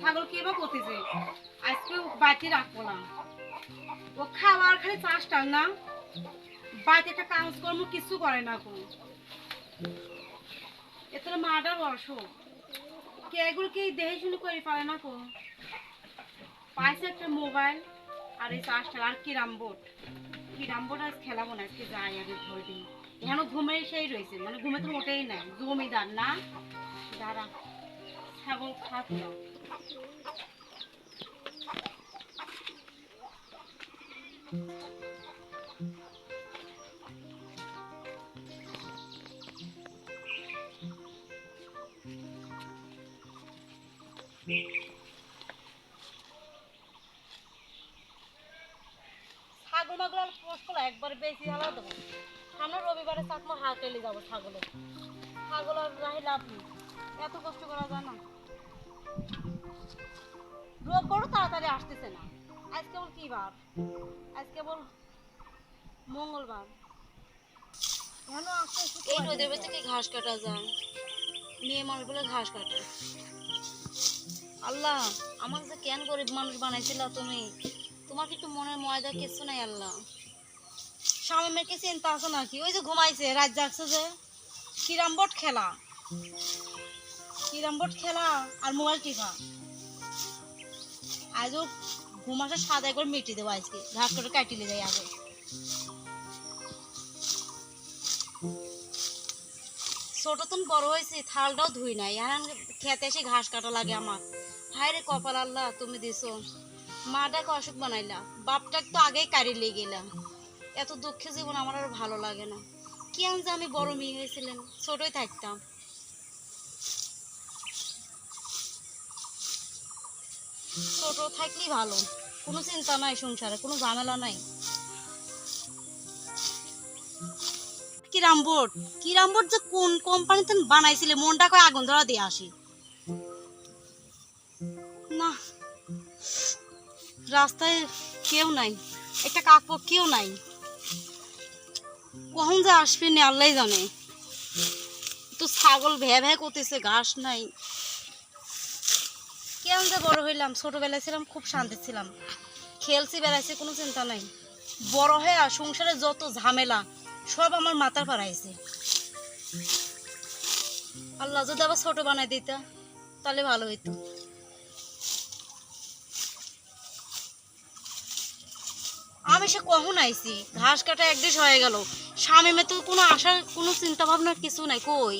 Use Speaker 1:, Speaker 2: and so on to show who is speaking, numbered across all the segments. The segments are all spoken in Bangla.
Speaker 1: ছাগল কে বা করতেছে আজকে বাড়িতে রাখব না। ও খাবার খালি চাষটাল না। বাড়িতে একটা কাজকর্ম কিছু করে না কোনো এত মার্ডার অসুখ কে এগুলো কি দেখে শুনে করে পারে না কোনো পাইছে একটা মোবাইল আর এই চাষটা, আর কিরাম বোট কিরাম বোট আজ খেলাবো না, আজকে যাই আগে ধরে দিই। এখনও ঘুমে সেই রয়েছে মানে ঘুমে তো মোটেই নাই। জমিদার না। দাঁড়া, ছাগল খাচ্ছিল ছাগল মাগল আর পোষ করলে একবার বেশি হালা দেবো সামনে রবিবারে চাকমা হাট এলে যাব ছাগলের। ছাগল আর রাহি লাভ নেই। এত কষ্ট করা যায় না। রোগ বড় তাড়াতাড়ি আসতেছে না। আজ কেবল কি বার? আজ কেবল মঙ্গলবার। কেন আসতে
Speaker 2: এই নদীর ভেতর থেকে ঘাস কাটা যায়? মেয়ে মানুষগুলো ঘাস কাটে। আল্লাহ আমাকে যে কেন গরিব মানুষ বানাইছিল তুমি? তোমার কি একটু মনের ময়দা কিছু নাই আল্লাহ?
Speaker 1: স্বামীমের কি চিন্তা আছে নাকি? ওই যে ঘুমাইছে রাত জাগছে যে। কিরাম বোর্ড খেলা। কিরাম বোর্ড খেলা আর মোবাইল টিপা। আজও ঘুমাসে সাদা করে মিটি দেবো আজকে। ঘাস করে কাটিলে যাই আগে।
Speaker 2: ছোট তখন বড় হয়েছে, থালটাও ধুই নাই। এখন খেতে এসে ঘাস কাটা লাগে আমার। হায় রে কপাল আল্লাহ, তুমি দিছো। মাটাকে অসুখ বানাইলা। বাপটাকে তো আগেই কারি গেলাম। এত দুঃখে জীবন আমার আর ভালো লাগে না। কেন যে আমি বড় মেয়ে হয়েছিলেন ছোটই থাকতাম। ছোট থাকলেই ভালো। কোনো চিন্তা নাই সংসারে, কোনো ঝামেলা নাই।
Speaker 1: যে কোন কোম্পানিতে বানাইছিলে, মনটা কয় আগুন ধরা দিয়ে আসি। না, রাস্তায় কেউ নাই, একটা কাকপো কেউ নাই। কখন যে আসবে নি আল্লাহ জানে। তো ছাগল ভ্যা ভ্যা করতেছে, ঘাস নাই। কেমন যে বড় হইলাম, ছোটবেলায় ছিলাম, খুব শান্তি ছিলাম। খেলছি, বেড়াইছি, কোনো চিন্তা নাই। বড় হয়ে সংসারে যত ঝামেলা, সব আমার মাথার পাড়াইছে আল্লাহ যদি আবার ছোট বানাই দিতা, তাহলে ভালো হইতো। আমি সে কখন আইছি? ঘাস কাটা একদিন হয়ে গেল। স্বামী মেয়ে তো কোনো আসার কোনো চিন্তা ভাবনা কিছু নাই, কই?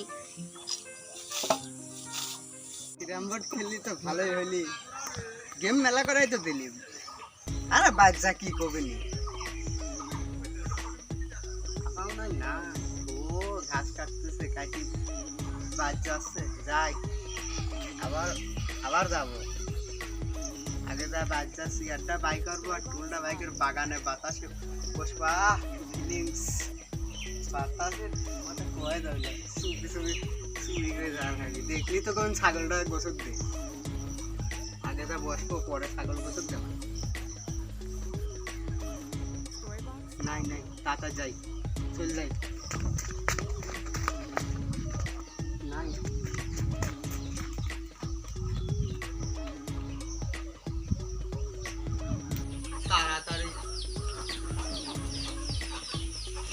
Speaker 3: ক্যারামবোর্ড খেললি তো ভালোই হইলি গেম মেলা করাই তো দিলি। আরে বাচ্চা কি করবে নি? ও, ঘাস কাটতেছে, কাটি বাচ্চা আসছে যাই, আবার আবার যাব। আগে যা বাচ্চা সিগারটা বাই করব, আর টুলটা বাইকের বাগানে বাতাসে বসবা। ফিলিংস বাতাসের মধ্যে কোয়াই যাবে চুপি চুপি চুরি করে দেখলি তো কোন ছাগলটা গোসর দে আগে যা বসবো পরে ছাগল গোসর দেওয়া নাই নাই তাতা যাই চল যাই নাই তাড়াতাড়ি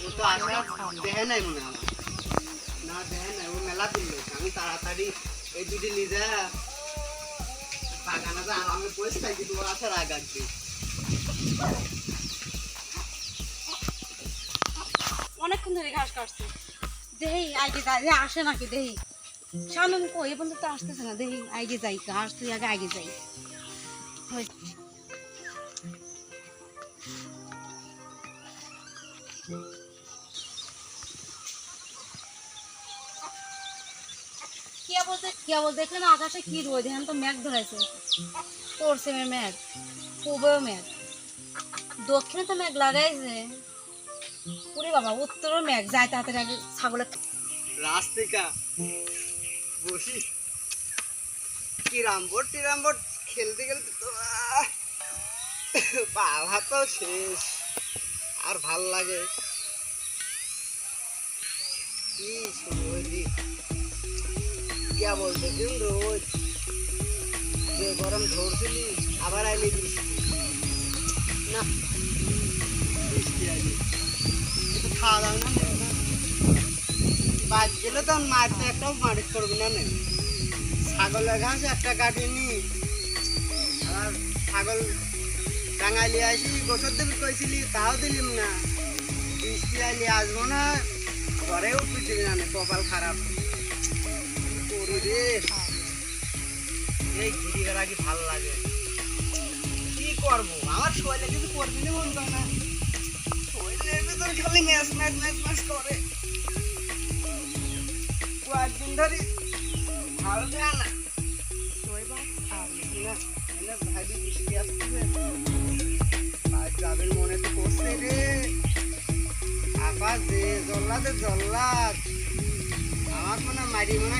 Speaker 3: ও দেহে নাই মনে হয়। না দেহে নাই ও মেলা দিল আমি তাড়াতাড়ি এই দুটি নিজে বাগানে যা আরামে বসে থাকি তোমার আসার আগ আগে
Speaker 1: অনেকক্ষণ ধরে ঘাস কাটছে। দেহি, আগে যাই। আসে নাকি দেহি? সামনে আমি কই বন্ধু তো আসতেছে না। দেহি, আগে যাই, ঘাস তুই আগে আগে যাই। হই। কে বলতে কে বলতে আকাশে কি রোদ? এখানে তো মেঘ ধরেছে। মেঘ দক্ষিণে তো লাগাইছে। বাবা, উত্তরও যায় আগে
Speaker 3: রাস্তিকা। বসি। খেলতে খেলতে তো পা হাতও শেষ। আর ভালো লাগে। কি কে বলতে দিন রোজ যে গরম ধরছিলি আবার আইলে বৃষ্টি। না। খাওয়া দাওয়া না? না বাদ গেলে তো মারতে একটাও মারিচ করবি না ছাগলের ঘাস একটা কাটিনি। আর ছাগল টাঙাইলে আসি গোসর দিবি কইছিলি তাও দিলিম না। বৃষ্টি আইলে আসব না ঘরেও পিছিয়ে না নে, কপাল খারাপ। এই ঘুরি বেড়া কি ভালো লাগে। কি করব? আমার শরীরে কিছু করবি মন করে না। শরীরের ভিতর খালি ম্যাচ ম্যাচ ম্যাচ ম্যাচ করে। কয়েকদিন ধরে ভালো যায় না। ভাবি বৃষ্টি আসতেছে আর যাবেন মনে তো করছে রে আবার যে জল্লাদে জল্লাদ আমার মনে মারি মনে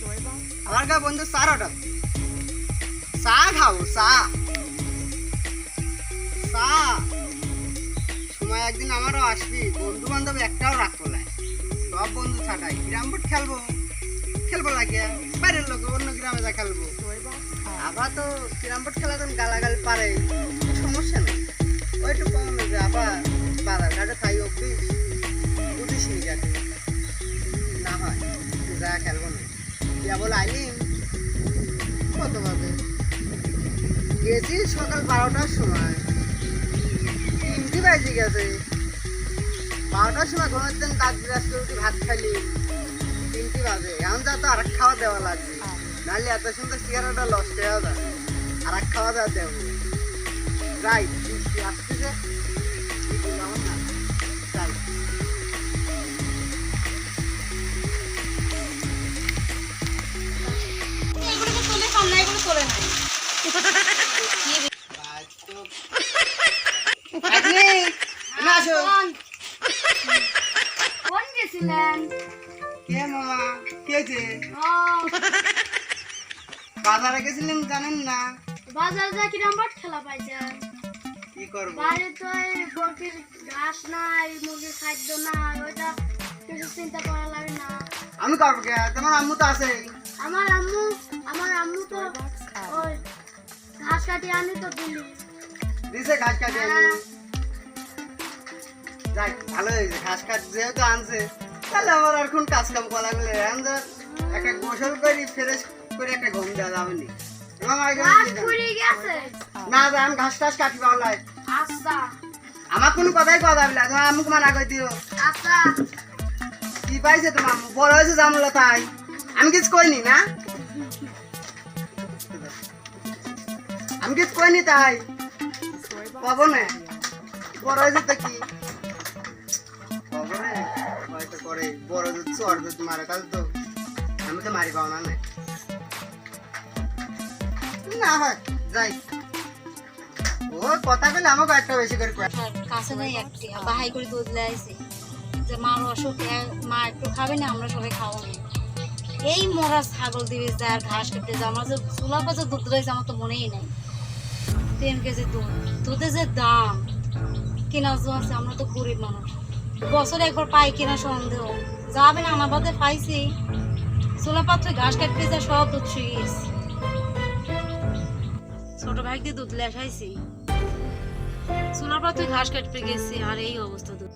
Speaker 3: আমার বন্ধু চার অর্ডার চা খাও চা। চা। সময় একদিন আমারও আসবি বন্ধু বান্ধব একটাও রাখব না সব বন্ধু ছাটাই, গ্রাম বোর্ড খেলব। খেলব লাগে, বাইরের লোক অন্য গ্রামে যা খেলব। আবার তো ক্যারাম বোর্ড খেলা তো গালাগাল পারে সমস্যা নেই। ওইটু কম যে আবার বাজার ঘাটে খাই অব্দি বুঝিস নি যাতে। না হয়, যা খেলব না। দিয়া বলে আইলিম? কত বাজে? গেছি সকাল বারোটার সময়। তিনটি বাজে গেছে। বারোটার সময় ঘুমের দিন কাজ আসতে উঠে ভাত খাইলি? তিনটি বাজে। এখন যা তো আর খাওয়া দেওয়া লাগবে। নাহলে এত সুন্দর চেহারাটা লস্ট হয়ে যাবে। আর খাওয়া দাওয়া দেবো। বৃষ্টি আসতেছে।
Speaker 2: চলে না নাই।
Speaker 3: না
Speaker 2: কোন গেছিলেন?
Speaker 3: কে মামা কে যে? বাজারে গেছিলেন জানেন না?
Speaker 2: বাজার যা কিরাম বাট খেলা পাইছেন?
Speaker 3: কি করব?
Speaker 2: বাইরে তো এই মুরগির ঘাস নাই মুরগির খাদ্য নাই ওইটা কিছু চিন্তা করা লাগে না।
Speaker 3: আমি করব কে তোমার আম্মু তো আছে
Speaker 2: আমার আম্মু আমার আম্মু তো ওই ঘাস আনি তো দিলি।
Speaker 3: দিছে ঘাস কাটে আনি যাই ভালো হয়েছে ঘাস কাট যেহেতু আনছে তাহলে আমার আর কোন কাজ কাম করা গেলে একটা গোসল করি ফ্রেশ করে একটা ঘুম দেওয়া যাবে নি। না আমি ঘাস টাস কাটি
Speaker 2: আচ্ছা।
Speaker 3: আমার কোনো কথাই কথা বলে তোমার আম্মুকে মানা করে দিও।
Speaker 2: আচ্ছা।
Speaker 3: কি পাইছে তোমার? বড় হয়েছে জামলো তাই। আমি কিছু কইনি, না? আমি কিছু কইনি তাই। পাবো না। বড় হয়েছে তো কি? পাবো না। হয়তো করে। না না। যাই। ও, কথা বলে আমাকে একটা বেশি করে।
Speaker 2: কাছে নাই দুধ লাইছে যে মার অসুখ মা একটু খাবে না, আমরা সবাই খাব এই মরা ছাগল দিবে যা আর ঘাস কেটে যা আমার যে চুলা পাশে দুধ রয়েছে আমার তো মনেই নাই। তিন কেজি দুধ দুধের যে দাম, কেনা আছে, আমরা তো গরিব মানুষ। বছরে একবার পাই কিনা সন্দেহ। যাবে না আমার বাদে পাইছি। চুলা পাত্রে ঘাস কাটতে যা, সব দুধ শুয়ে গেছে ছোট ভাই দিয়ে দুধ লেসাইছি চুলার পাত্রে ঘাস কাটতে গেছি, আর এই অবস্থা দুধ।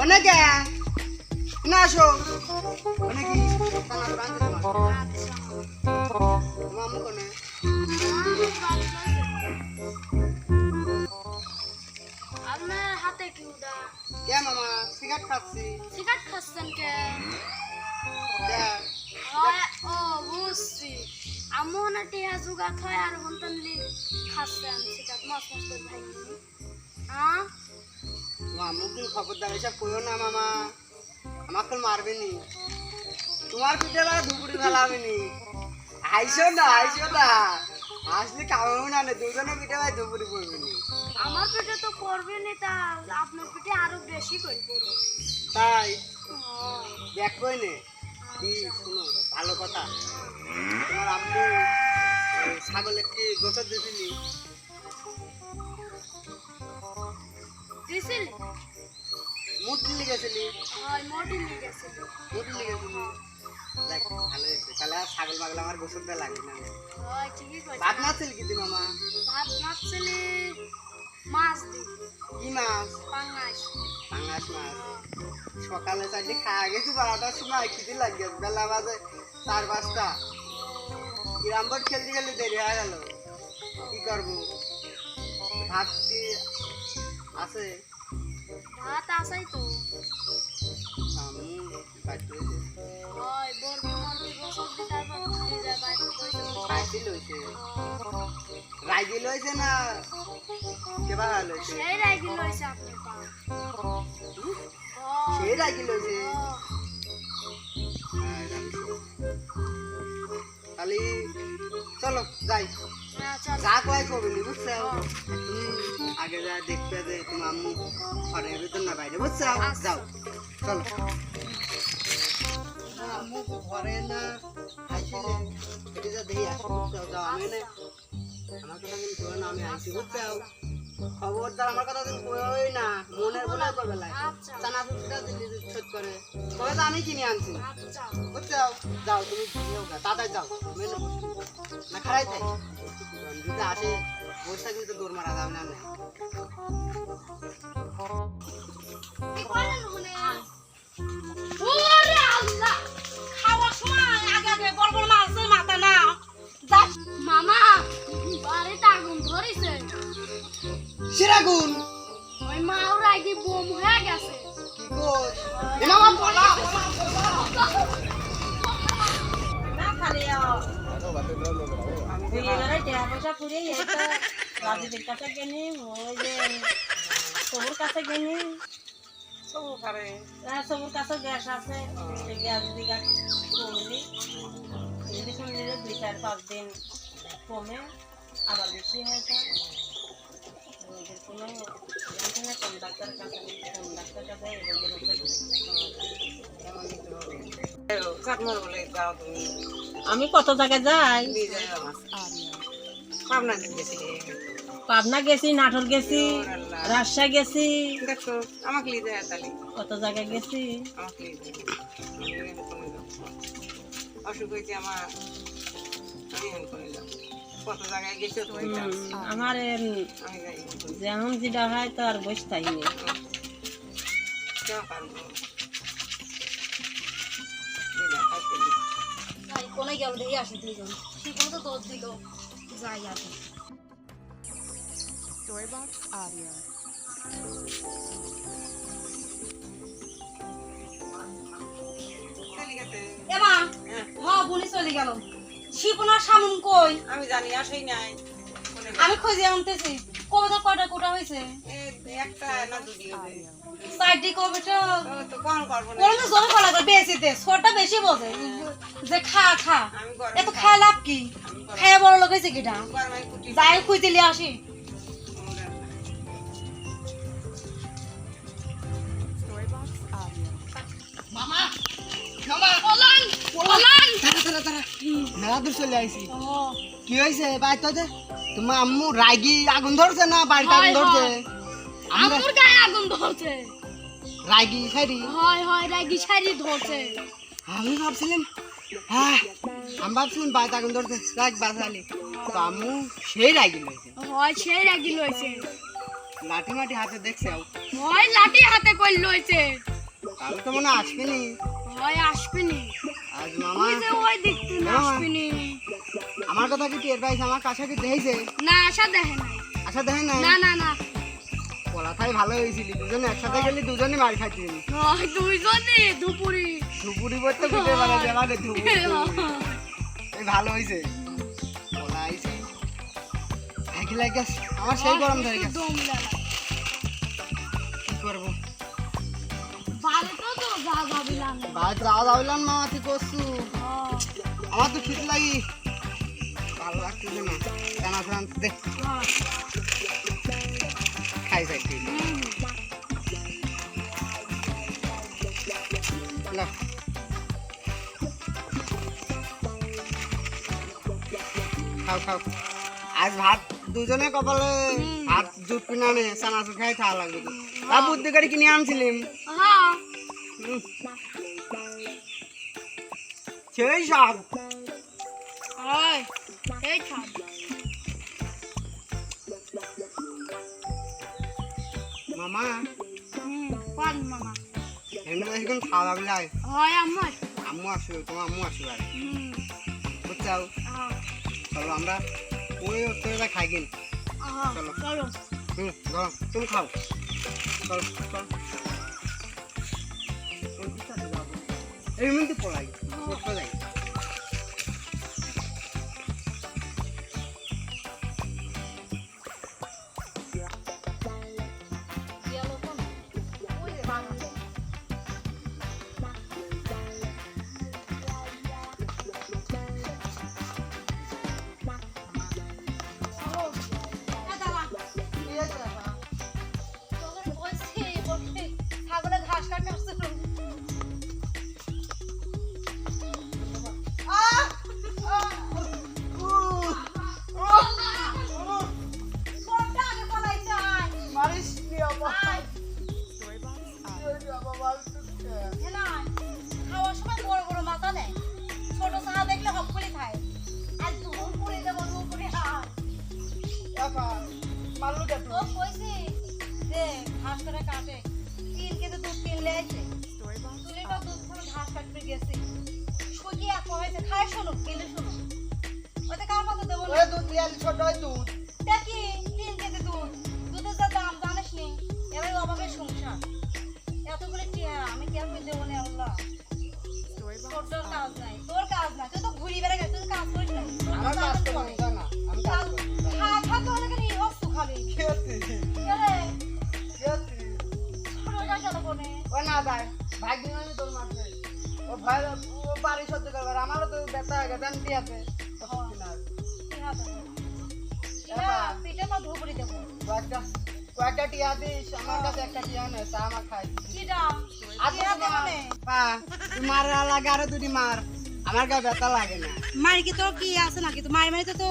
Speaker 3: কোনে কে না আসো কোনে কি তালা বাঁধে তোমার মামু কোনে
Speaker 2: আপনার হাতে কি উদা?
Speaker 3: কে মামা সিগারেট খাচ্ছি।
Speaker 2: সিগারেট খাচ্ছেন কে? ও বুঝছি। আম্মু না টিয়া জুগা খায় আর হন্তন খাচ্ছেন সিগারেট। মাছ মাছ করে ভাই হ্যাঁ?
Speaker 3: তোমার আম্মু খবরদার এসব কইও না মামা। আমাকে মারবে নি। তোমার পিঠে বেলা দুপুরি ফেলা হবে নি। আইসো না আইসো না। আসলে কামাবো না নে, দুজনে পিঠে ভাই দুপুরি পড়বে নি।
Speaker 2: আমার পেটে তো পড়বে না তা আপনার পেটে আরও বেশি করে পড়বে
Speaker 3: তাই? দেখ কই নে। কি শুনো ভালো কথা। তোমার ওই ছাগল একটি গোসর দিয়েছিলি
Speaker 2: দিছিল?
Speaker 3: মুটলি লিগেছিলি
Speaker 2: হয়
Speaker 3: মুটলি লিগেছিলি দেখ ভালো হয়েছে তাহলে আর ছাগল মাগল আমার লাগবে না।
Speaker 2: হয় ঠিকই
Speaker 3: ভাত নাছিল কি মামা
Speaker 2: ভাত মাছ দি।
Speaker 3: কি মাছ?
Speaker 2: পাঙ্গাস
Speaker 3: পাঙাশ মাছ। সকালে চাইলে খাওয়া গেছি বারোটার সময় খিদি লাগে বেলা বাজে চার পাঁচটা। গ্রাম বোর্ড খেলতে খেলতে দেরি হয়ে গেল। কি করব ভাত কি আছে
Speaker 2: ভাত আসাই তো
Speaker 3: আমি
Speaker 2: তারপর দিয়ে যায় বাইরে কইছে
Speaker 3: পাইতে লইছে না কেবা লইছে
Speaker 2: সেই রাগি লইছে আপনি পা
Speaker 3: সেই রাইদি লইছে খালি চলো যাই যা কয় কবিনি বুঝছ? তুমি আগে যা দেখবে যে তোমার আম্মু ঘরের ভিতর না বাইরে বুঝছ? যাও চলো। আম্মু ঘরে না এটা যা দেখি আসো বুঝছ যাও আমি না না আমি আইছি বুঝছ? খবরদার আমার কথা কিন্তু কই না, মনের বলে করবে
Speaker 2: আচ্ছা
Speaker 3: চানা করে। তবে তো আমি কিনে আনছি।
Speaker 2: আচ্ছা
Speaker 3: বুঝছ যাও, তুমি তাড়াতাড়ি যাও, তুমি না খারাই তাই। থাকলে দৌড় মারা যাবে না
Speaker 2: মামা, বাড়িতে আগুন ধরেছে।
Speaker 3: সিরাগুন।
Speaker 2: ওই মা ওর আগে বোম হয়ে গেছে।
Speaker 3: কি কর এ মামা বলা
Speaker 1: না খালি এবারে টাকা পয়সা পুড়ে এটা রাজীবের কাছে গেনি ওই যে সবুর কাছে গেনি।
Speaker 3: সবু খারে
Speaker 1: হ্যাঁ সবুর কাছে গ্যাস আছে। সেই গ্যাস দিকে কমলি। যদি শুনলি দুই চার পাঁচ দিন কমে আবার বেশি হয়ে যায় কোনো জানছি না কোন ডাক্তারের কাছে কোন ডাক্তার কাছে রোগের আমি কত জায়গায় যাই?
Speaker 3: পাবনা
Speaker 1: গেছি। নাটোর গেছি রাজশাহী গেছি। কত জায়গায় গেছি?
Speaker 3: অসুখ হয়েছে আমার।
Speaker 1: আমার যেমন যেটা হয় তো আর বসে থাকি
Speaker 2: কোনে গেল দেখি আসি দুইজন। সেখানে তো দোষ দিল? যাই আগে এমা হ্যাঁ বলি চলে গেল। শিপনা সামুন কই?
Speaker 3: আমি জানি আসেই নাই।
Speaker 2: আমি খুঁজে আনতেছি। কবিতা কটা কোটা হয়েছে?
Speaker 3: একটা না দুটি কোন
Speaker 2: জমি করে বেশিতে ছোটটা বেশি বোঝে। যে খা খা। এত খায় লাভ কি? খায় বড় লোক হয়েছে কিটা? যাই খুঁজে আসি।
Speaker 3: তারা তারা তারা মেলা দূর চলে আইছি। কি হয়েছে বাড়িতে তোমার আম্মু রাগি আগুন ধরছে না? বাড়িতে আগুন ধরছে?
Speaker 2: হয়। গায়ে আগুন ধরছে।
Speaker 3: রাগি খাইরি
Speaker 2: হয় হয় রাগি ছাড়ি ধরছে।
Speaker 3: আমি ভাবছিলাম হ্যাঁ আমি ভাবছিলাম বাড়িতে আগুন ধরছে। রাগ বাঁচালি। তো আম্মু সেই রাগি লইছে।
Speaker 2: হয় সেই রাগি লইছে।
Speaker 3: লাঠি মাটি হাতে দেখছে
Speaker 2: হয় লাঠি হাতে কই লইছে।
Speaker 3: তাহলে তো মনে আসবেনি।
Speaker 2: হয় আসবেনি।
Speaker 3: আজ মামা
Speaker 2: ওই যে ওই দেখতে না
Speaker 3: হ্যাঁ।
Speaker 2: আসবেনি
Speaker 3: আমার কথা কি টের পাইছে আমার কাছে কি দেখেছে
Speaker 2: না আশা দেখে নাই।
Speaker 3: আচ্ছা দেখেন না
Speaker 2: না না। না
Speaker 3: পলাথাই ভালো হয়েছিল দুজনে একসাথে গেলে দুজনে মার খাইছি
Speaker 2: হয় দুইজনে দুপুরি
Speaker 3: ধুপুরি বলতে বুঝতে পারে যে আমাদের ধুপুরি। এই ভালো হয়েছে পলা আইছি। আমার সেই গরম ধরে গেছে। বাদ যাওয়া যাবিলাম মামা তুই করছু? আমার তো খিদ লাগি। ভালো না চানা চানা খাই যাই খাও খাও। আজ ভাত দুজনে কপালে ভাত জুট পিনা নে চানাচুর খাই খাওয়া লাগবে। তো বুদ্ধি করে কিনে আনছিলিম।
Speaker 2: হ্যাঁ
Speaker 3: হুম। সেই সব
Speaker 2: ওই এই ছাড়
Speaker 3: মামা
Speaker 2: হুম পান মামা
Speaker 3: এমনি এখন খাওয়া দাওয়া লাগে
Speaker 2: হয় আমার
Speaker 3: আম্মু আসবে তোমার আম্মু আসবে আর
Speaker 2: হুম
Speaker 3: বুঝছাও
Speaker 2: হ্যাঁ
Speaker 3: চলো আমরা ওই তোরা খাই কিন
Speaker 2: হ্যাঁ
Speaker 3: চলো।
Speaker 2: চলো
Speaker 3: হুম গরম তুমি খাও চলো চলো এই মধ্যে পড়াই পড়তে
Speaker 2: কাজ নাই তোর কাজ নাই তুই তো ঘুরি বেড়ে গেছিস তুই কাজ করিস না
Speaker 3: আমার কাজ করতে দাও না আমি কাজ
Speaker 2: খা খা তো খাবি?
Speaker 3: কি হচ্ছে?
Speaker 2: কেরে ছোট যা গেল কোনে
Speaker 3: ও না ভাই ভাই দিন তোর মারছে ও ভাই ও বাড়ি সহ্য করবার আমারও তো ব্যথা হয়ে গেছে আমি দিয়াতে
Speaker 2: কি হাতে পিঠে তো ধুবড়ি দেবো।
Speaker 3: কয়েকটা টিয়া দিস আমার কাছে একটা টিয়া নেই তা আমার খাই।
Speaker 2: কিটা
Speaker 3: আর
Speaker 2: টিয়া দেবো নে।
Speaker 3: পা তুই মার লাগে আরও দুটি মার। আমার গায়ে ব্যথা লাগে না।
Speaker 1: মারি কি তোর কি আছে নাকি? তো মারি মারি তো তো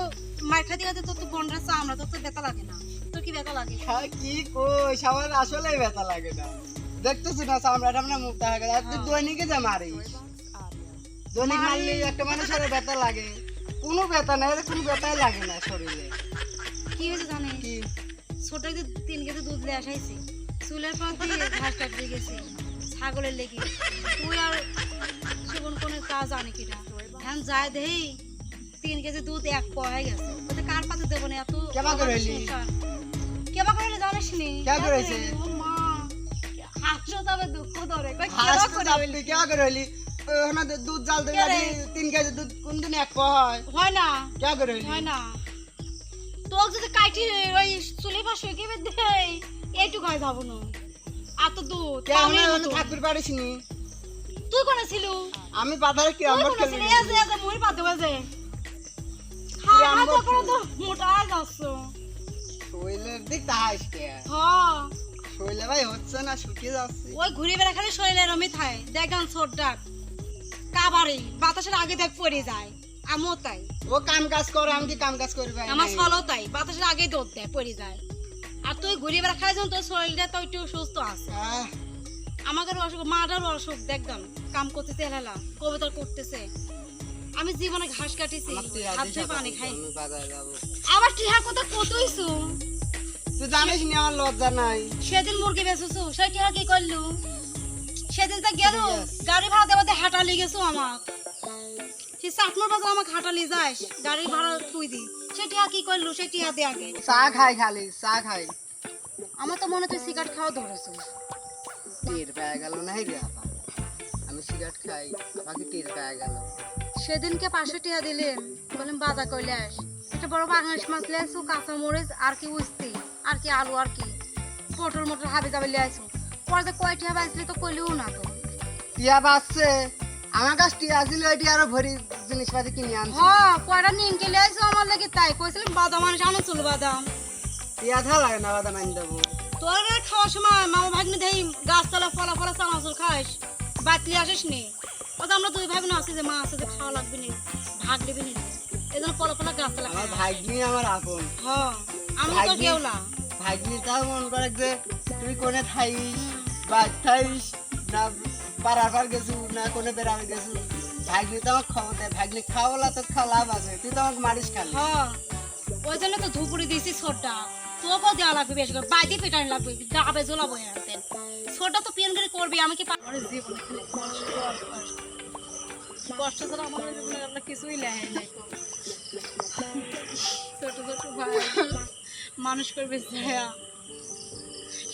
Speaker 1: মার খাতে খাতে তোর তো বনরা চামড়া তোর তো ব্যথা লাগে না। তোর কি ব্যথা লাগে?
Speaker 3: হ্যাঁ, কি কই সবার আসলেই ব্যথা লাগে না। দেখতেছি না চামড়াটা মানে মুখটা হয়ে গেছে। আর তুই দৈনিকে যা মারিস। দৈনিক মারলে একটা মানুষের ব্যথা লাগে। কোনো ব্যথা নাই কোনো ব্যথাই লাগে না শরীরে।
Speaker 1: কি হয়েছে জানিস?
Speaker 3: কি?
Speaker 1: ছোট তিন কেজি দুধ লে আসাইছি চুলের পর দিয়ে ঘাস কাটতে গেছি ছাগলের লেগে। তুই আর সেগুন কোনো কাজ আনি কিনা। হ্যাঁ যায় দেহি তিন কেজি দুধ এক পোয়া হয়ে গেছে। ওতে কার পাতে দেবো না এত
Speaker 3: কেমন করে।
Speaker 1: কেমন করে জানিস নি? মা তবে দুঃখ ধরে। কই কেমন করে হইলি?
Speaker 3: কে করে হইলি? দুধ জাল
Speaker 1: রে?
Speaker 3: তিন কেজি দুধ কোন দিন এক হয়?
Speaker 1: হয় না।
Speaker 3: কে করে হইলি?
Speaker 1: হয় না। তোর যদি কাটি ওই চুলি পাশে দেই এইটুকু হয় যাব না। আর তো
Speaker 3: আমি। ঠাকুর
Speaker 1: তুই কোনে ছিল?
Speaker 3: আমি বাজারে কি আমার
Speaker 1: কোনে ছিল? মুই পাতে বাজে।
Speaker 3: কিরাম
Speaker 1: খাওয়া তো করে তো মোটা যাচ্ছ।
Speaker 3: শৈলের দিক কে
Speaker 1: হ্যাঁ।
Speaker 3: শৈলে ভাই হচ্ছে না শুকিয়ে যাচ্ছে।
Speaker 1: ওই ঘুরে বেড়া খালি শরীরে রমি থায়। দেখগান ছোট ডাক কাবারি বাতাসের আগে দেখ পড়ে যায়। আমিও তাই।
Speaker 3: ও কাম কাজ করে আমি কি কাম কাজ করি ভাই?
Speaker 1: আমার ফলও তাই বাতাসের আগে দৌড় দেয় পড়ে যায়। আর তুই ঘুরে বেড়া খাই যখন তোর শরীরটা তো একটু সুস্থ আছে। আমাদের অসুখ মাটার অসুখ দেখতাম কাম করতেছে হেলা কবিতা করতেছে। আমি জীবনে ঘাস কাটিছি
Speaker 3: আমার
Speaker 1: হাত পানি খাই। আবার টিহা কথা কতইছু
Speaker 3: তুই জানিস নি আমার লজ্জা নাই।
Speaker 1: সেদিন মুরগি বেচেছু সেই টিহা কি করলু? সেদিন তো গেল গাড়ি ভাড়া দেওয়াতে হাঁটালি গেছো আমাক। সেদিনকে পাশে টিয়া দিলেন বলেন বাজার করলে আস। একটা বড় বাংলাদেশ মাছ লেসু কাঁচা মরিচ আর কি উস্তি, আর কি আলু, আর কি পটল, মটর হাবি যাবে লিয়ে আসো পরে কয় টিয়া বাঁচলি তো কইলেও না তো।
Speaker 3: টিয়া বাঁচছে। আমার কাছে টিয়া ছিল ওইটি আরও ভরি জিনিসপাতি কিনে আনছি।
Speaker 1: হ্যাঁ কয়টা নিন কে লিয়েছো আমার লাগে তাই? কইছিলাম বাদাম আনিস আনো চুল বাদাম
Speaker 3: টিয়া থা লাগে না বাদাম আনি দেবো।
Speaker 1: তোর খাওয়ার সময় মামা ভাগ্নে দেই গাছতলা ফলা ফলা চানাচুর খাস বাতলি আসিস নি? ও তো আমরা দুই ভাই বোন আছি যে মা আছে যে খাওয়া লাগবে নি ভাগ দেবে নি। এই জন্য ফলা ফলা গাছতলা
Speaker 3: আমার ভাগ্নি আমার আপন।
Speaker 1: হ্যাঁ আমি তো
Speaker 3: ভাগ্নি-
Speaker 1: কেউলা
Speaker 3: ভাগ্নি তাও মন করে যে তুই কোনে থাইস বা থাইস না পাড়ার পার গেছু না কোনে বেড়াতে গেছু তো আমার খবর দেয় ভাগ্নি খাওয়ালা তো খাওয়া লাভ আছে তুই তো আমাকে মারিস খালি।
Speaker 1: হ্যাঁ ওই জন্য তো ধুপুরি দিয়েছি ছোটটা। তোকেও দেওয়া লাগবে বেশ করে পেটানি লাগবে ডাবে ছোটটা তো পিয়ন করে করবি আমি কি আমার জীবনে কষ্ট ছাড়া আমার জীবনে কিছুই লেহে নাই। ছোট ছোট ভাই মানুষ করবে ছায়া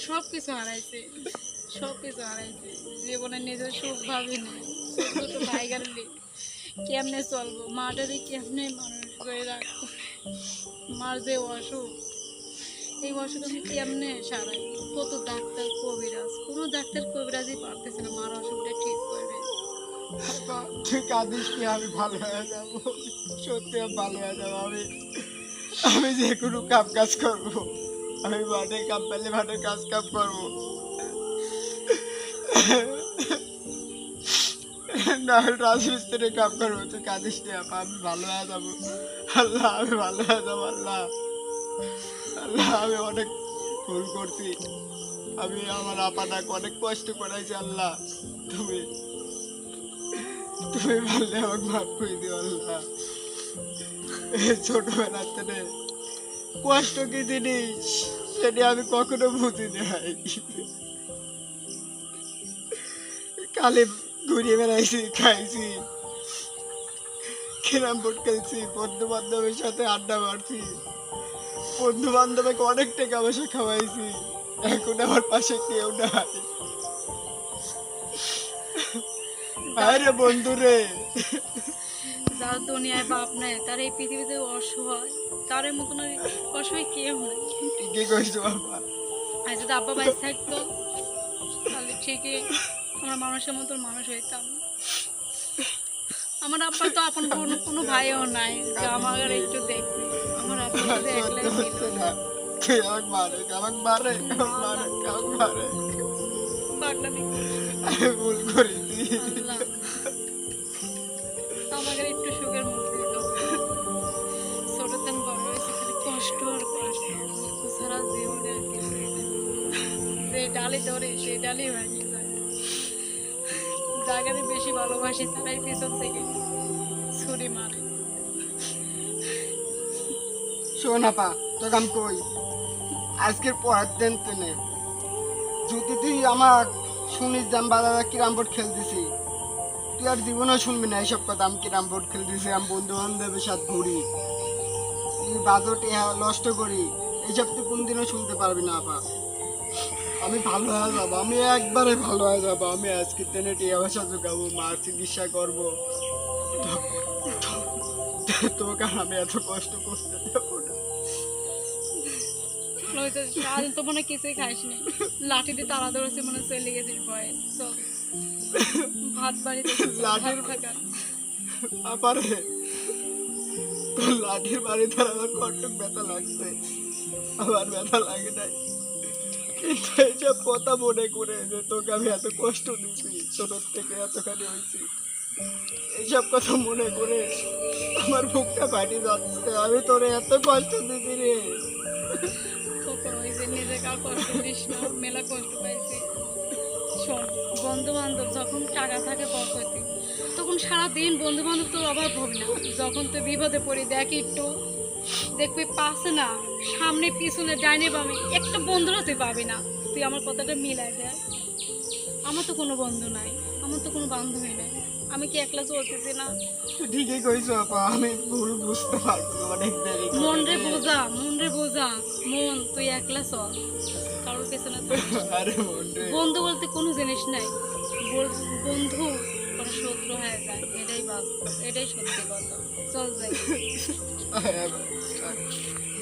Speaker 1: সব কিছু হারাইছে। সব কিছু হারাইছে। জীবনে নিজের সুখ ভাবি নেই। ছোট ছোট ভাই গাড়ি কেমনে চলবো? মাটারে কেমনে মানুষ করে রাখব? মার যে অসুখ। এই অসুখ আমি কেমনে সারাই? কত ডাক্তার, কবিরাজ। কোনো ডাক্তার, কবিরাজই পারতেছে না মার অসুখটা ঠিক করবে।
Speaker 3: তুই কাঁদিস কি আমি ভালো হয়ে যাব। সত্যি ভালো হয়ে যাব। আমি আমি যে কোনো কাম কাজ করব। আমি মাঠে কাম পেলে মাঠে কাজ কাম করব। না রাজমিস্ত্রি কাম করব, তুই কাঁদিস নি, আপা, আমি ভালো হয়ে যাব। আল্লাহ, আমি ভালো হয়ে যাব, আল্লাহ। আল্লাহ, আমি অনেক ভুল করছি। আমি আমার আপাটাকে অনেক কষ্ট করাইছি, আল্লাহ। তুমি তুমি বললে আমাকে মাফ করে দিও, আল্লাহ। এই ছোটবেলা থেকে কষ্ট কি জিনিস? সেটা আমি কখনো বুঝি নাই কালে ঘুরে বেড়াইছি খাইছি। ক্যারাম বোর্ড খেলছি বন্ধু বান্ধবের সাথে আড্ডা মারছি। বন্ধু বান্ধবকে অনেক টাকা পয়সা খাওয়াইছি। এখন আমার পাশে কেউ নাই। আরে বন্ধু রে
Speaker 1: যার দুনিয়ায় বাপ নেই তার এই পৃথিবীতে অসহায় তার মতন আর অসহায় কেউ নেই।
Speaker 3: ঠিকই কইছো বাবা।
Speaker 1: আর যদি আব্বা বাইরে থাকতো তাহলে ঠিকই। আমরা মানুষের মতন মানুষ হইতাম। আমার আব্বার তো আপন কোনো কোনো ভাইও নাই যে আমার একটু দেখবে। আমার আব্বা শুধু একলাই ছিল।
Speaker 3: কে মারে মারে মারে মারে। আমি ভুল করেছি
Speaker 1: আমাকে একটু সুখের মুখ দিত ছোটতে আমি বড় হয়েছি খালি কষ্ট আর কষ্ট। জীবনে আর নেই। যে ডালি ধরে সেই ডালি ভেঙে জায়গাতে বেশি ভালোবাসি তারাই পেছন থেকে। ছুরি মারে।
Speaker 3: কই? আজকের পরের দিন তেনে। যদি তুই আমার শুনিস যে বাজারে কিরাম বোর্ড খেলতেছি, তুই আর জীবনেও শুনবি না এইসব কথা। আমি কিরাম বোর্ড খেলতেছি, আমি বন্ধু বান্ধবের সাথে ঘুরি। তুই নষ্ট করি, এইসব তুই কোনদিনও শুনতে পারবি না, আপা। আমি ভালো হয়ে যাব আমি একবারে ভালো হয়ে যাব। আমি আজকে তেনে টিয়া পয়সা জোগাবো মার চিকিৎসা করব। তোকে আমি এত কষ্ট করতে দেবো না।
Speaker 1: সারাদিন তো মনে কিছুই খাইস লাঠি দিয়ে তালা ধরেছে মনে চলে গেছিস ভয়ে। ভাত বাড়িতে
Speaker 3: লাঠির-
Speaker 1: থাকা
Speaker 3: আপারে তোর লাঠির বাড়ি আমার কটক ব্যথা লাগছে। আমার ব্যথা লাগে নাই। এইসব কথা মনে করে যে তোকে আমি এত কষ্ট দিচ্ছি ছোট থেকে এতখানি হয়েছি। এইসব কথা মনে করে আমার বুকটা ফাটি যাচ্ছে, আমি তোরে এত কষ্ট দিচ্ছি রে।
Speaker 1: ওই যে নিজে কার কষ্ট দিস না, মেলা কষ্ট পাইছি। শোন বন্ধু যখন টাকা থাকে পকেটে তখন সারাদিন বন্ধু বান্ধব তোর অভাব হবে না। যখন তুই বিপদে পড়ি দেখ একটু। দেখবি পাশে না সামনে পিছনে ডাইনে বামে একটা বন্ধুরা তুই পাবি না। তুই আমার কথাটা মিলাই দেয় আমার তো কোনো বন্ধু নাই আমার তো কোনো বান্ধবী নাই। আমি কি একলা চলতেছি না?
Speaker 3: ঠিকই কইছো আপা আমি ভুল বুঝতে পারছি অনেক দেরি
Speaker 1: মন রে বোঝা মন রে বোঝা। মন তুই একলা চল। কারোর পেছনে তুই
Speaker 3: আরে মন রে।
Speaker 1: বন্ধু বলতে কোনো জিনিস নাই। বল- বন্ধু কোনো শত্রু হয়ে যায়। এটাই বাস্তব এটাই সত্যি কথা। চল যাই।
Speaker 3: Bye.